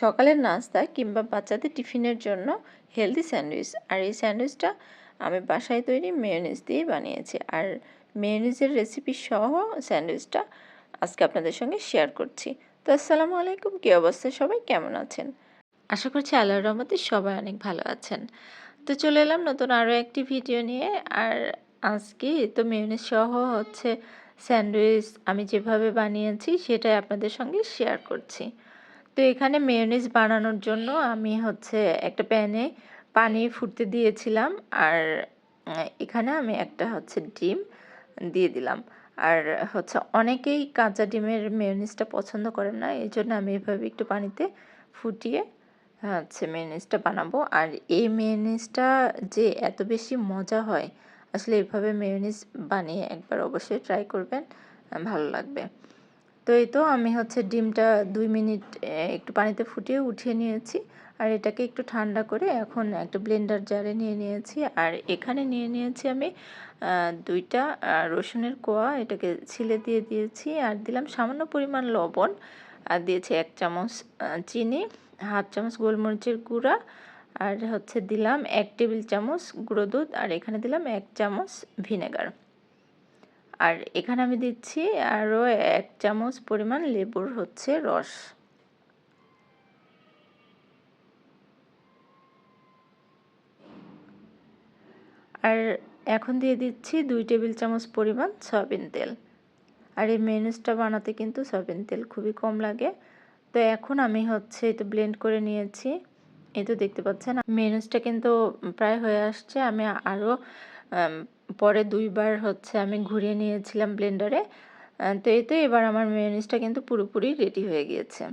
সকালের নাস্তা কিংবা বাচ্চাদের টিফিনের জন্য হেলদি স্যান্ডউইচ আর এই স্যান্ডউইচটা আমি বাসায় তৈরি মেয়োনিজ দিয়ে বানিয়েছি। আর মেয়োনিজের রেসিপি সহ স্যান্ডউইচটা আজকে আপনাদের সঙ্গে শেয়ার করছি। তো আসসালামু আলাইকুম, কী অবস্থা সবাই? কেমন আছেন? আশা করছি আল্লাহর রহমতে সবাই অনেক ভালো আছেন। তো চলে এলাম নতুন আরও একটি ভিডিও নিয়ে। আর আজকে তো মেয়োনিজ সহ হচ্ছে স্যান্ডউইচ আমি যেভাবে বানিয়েছি সেটাই আপনাদের সঙ্গে শেয়ার করছি। তো এখানে মেয়োনিজ বানানোর জন্য আমি হচ্ছে একটা প্যানে পানি ফুটতে দিয়েছিলাম আর এখানে আমি একটা হচ্ছে ডিম দিয়ে দিলাম। আর হচ্ছে অনেকেই কাঁচা ডিমের মেয়োনিজটা পছন্দ করেন না এই জন্য আমি এভাবে একটু পানিতে ফুটিয়ে হচ্ছে মেয়োনিজটা বানাবো। আর এই মেয়োনিজটা যে এত বেশি মজা হয়, আসলে এভাবে মেয়োনিজ বানিয়ে একবার অবশ্যই ট্রাই করবেন, ভালো লাগবে। তো এই তো আমি হচ্ছে ডিমটা দুই মিনিট একটু পানিতে ফুটিয়ে উঠিয়ে নিয়েছি। আর এটাকে একটু ঠান্ডা করে এখন একটা ব্লেন্ডার জারে নিয়ে নিয়েছি। আর এখানে নিয়ে নিয়েছি আমি দুইটা রসুনের কোয়া, এটাকে ছিলে দিয়ে দিয়েছি। আর দিলাম সামান্য পরিমাণ লবণ। আর দিয়েছি এক চামচ চিনি, হাফ চামচ গোলমরিচের গুঁড়া। আর হচ্ছে দিলাম এক টেবিল চামচ গুঁড়ো দুধ। আর এখানে দিলাম এক চামচ ভিনেগার। আর এখানে আমি দিচ্ছি আরও এক চামচ পরিমাণ লেবুর হচ্ছে রস। আর এখন দিয়ে দিচ্ছি দুই টেবিল চামচ পরিমাণ সয়াবিন তেল। আর এই মেনুসটা বানাতে কিন্তু সয়াবিন তেল খুবই কম লাগে। তো এখন আমি হচ্ছে এই তো ব্লেন্ড করে নিয়েছি। এই তো দেখতে পাচ্ছেন মেনুসটা কিন্তু প্রায় হয়ে আসছে। আমি আরও পরে দুইবার হচ্ছে আমি ঘুরিয়ে নিয়েছিলাম ব্লেন্ডারে তো এই তো এবার আমার মেয়নিজটা কিন্তু পুরোপুরি রেডি হয়ে গিয়েছে।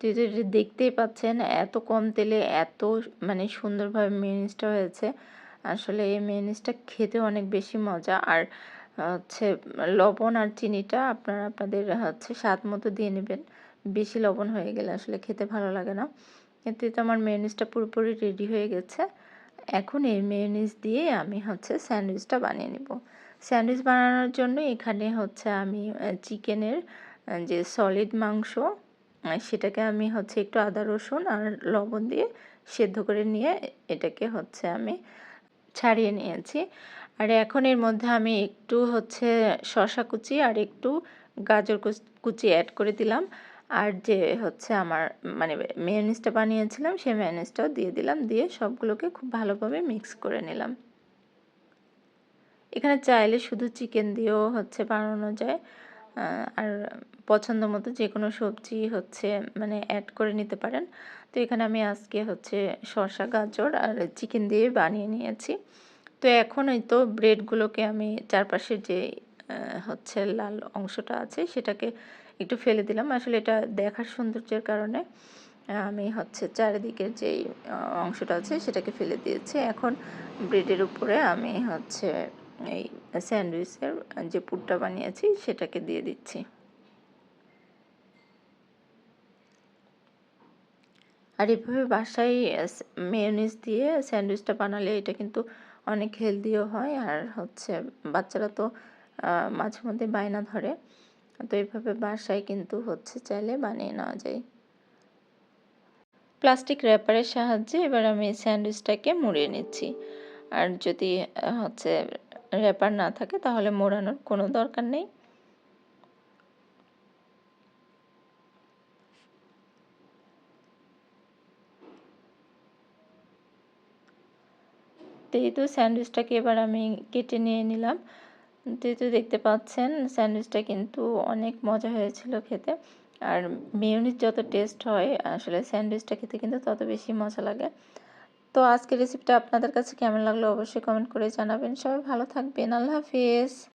তো তো দেখতেই পাচ্ছেন, এত কম তেলে এত মানে সুন্দরভাবে মেয়নিজটা হয়েছে। আসলে এই মেয়নিজটা খেতে অনেক বেশি মজা। আর হচ্ছে লবণ আর চিনিটা আপনারা আপনাদের হচ্ছে স্বাদ মতো দিয়ে নেবেন। বেশি লবণ হয়ে গেলে আসলে খেতে ভালো লাগে না। কিন্তু তো আমার মেয়নিজটা পুরোপুরি রেডি হয়ে গেছে। এখন এই মেয়োনিজ দিয়ে আমি হচ্ছে স্যান্ডউইচটা বানিয়ে নিব। স্যান্ডউইচ বানানোর জন্য এখানে হচ্ছে আমি চিকেনের যে সলিড মাংস সেটাকে আমি হচ্ছে একটু আদা, রসুন আর লবণ দিয়ে সেদ্ধ করে নিয়ে এটাকে হচ্ছে আমি ছাড়িয়ে নিয়েছি। আর এখন এর মধ্যে আমি একটু হচ্ছে শশা কুচি আর একটু গাজর কুচি অ্যাড করে দিলাম। আর যে হচ্ছে আমার মানে মেয়নিজটা বানিয়েছিলাম সেই মেয়নিজটাও দিয়ে দিলাম, দিয়ে সবগুলোকে খুব ভালোভাবে মিক্স করে নিলাম। এখানে চাইলে শুধু চিকেন দিয়েও হচ্ছে বানানো যায়। আর পছন্দ মতো যে কোনো সবজি হচ্ছে মানে অ্যাড করে নিতে পারেন। তো এখানে আমি আজকে হচ্ছে শসা, গাজর আর চিকেন দিয়ে বানিয়ে নিয়েছি। তো এখন ওই তো ব্রেডগুলোকে আমি চারপাশে যে হচ্ছে লাল অংশটা আছে, সেটাকে একটু ফেলে দিলাম। আসলে এটা দেখার সৌন্দর্যের কারণে আমি হচ্ছে চারিদিকের যেই অংশটা আছে সেটাকে ফেলে দিয়েছি। এখন ব্রেডের উপরে আমি হচ্ছে এই স্যান্ডউইচের যে পুরটা বানিয়েছি সেটাকে দিয়ে দিচ্ছি। আর এভাবে বাসায় মেয়নিজ দিয়ে স্যান্ডউইচটা বানালে এটা কিন্তু অনেক হেলদিও হয়। আর হচ্ছে বাচ্চারা তো মাঝে মধ্যে বায়না ধরে। তো এইভাবে বাসায় কিন্তু হচ্ছে চাইলে বানিয়ে নেওয়া যায়। প্লাস্টিক র্যাপারের সাহায্যে এবার আমি স্যান্ডউইচটাকে মুড়িয়ে নিচ্ছি। আর যদি হচ্ছে র্যাপার না থাকে তাহলে মোড়ানোর কোনো দরকার নেই। এই তো স্যান্ডউইচটাকে এবার আমি কেটে নিয়ে নিলাম তো দেখতে পাচ্ছেন, স্যান্ডউইচটা কিন্তু অনেক মজা হয়েছিল খেতে। আর মেয়নিজ যত টেস্ট হয়, আসলে স্যান্ডউইচটা খেতে কিন্তু তত বেশি মজা লাগে। তো আজকের রেসিপিটা আপনাদের কাছে কেমন লাগল অবশ্যই কমেন্ট করে জানাবেন। সবাই ভালো থাকবেন। আল্লাহ হাফিজ।